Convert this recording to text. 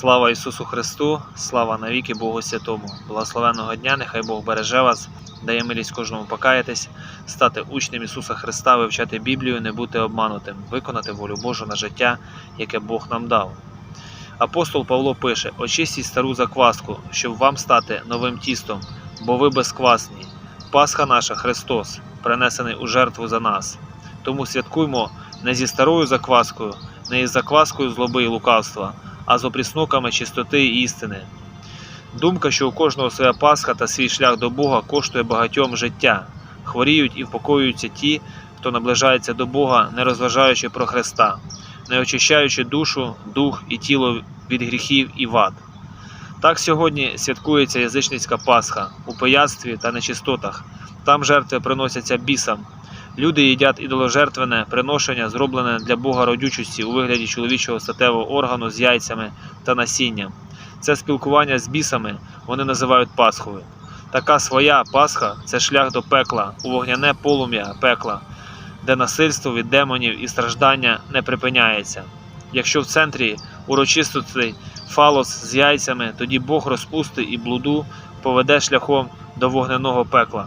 Слава Ісусу Христу, слава навіки Богу Святому. Благословенного дня, нехай Бог береже вас, дає милість кожному покаятись, стати учнем Ісуса Христа, вивчати Біблію, не бути обманутим, виконати волю Божу на життя, яке Бог нам дав. Апостол Павло пише: очистіть стару закваску, щоб вам стати новим тістом, бо ви безквасні. Пасха наша Христос, принесений у жертву за нас. Тому святкуймо не зі старою закваскою, не із закваскою злоби і лукавства, а з опрісноками чистоти і істини. Думка, що у кожного своя Пасха та свій шлях до Бога коштує багатьом життя. Хворіють і впокоюються ті, хто наближається до Бога, не розважаючи про Христа, не очищаючи душу, дух і тіло від гріхів і вад. Так сьогодні святкується язичницька Пасха у пияцтві та нечистотах. Там жертви приносяться бісам. Люди їдять ідоложертвене приношення, зроблене для Бога родючості у вигляді чоловічого статевого органу з яйцями та насінням. Це спілкування з бісами вони називають Пасхою. Така своя Пасха це шлях до пекла, у вогняне полум'я пекла, де насильство від демонів і страждання не припиняється. Якщо в центрі урочистостей фалос з яйцями, тоді Бог розпусти і блуду поведе шляхом до вогненого пекла.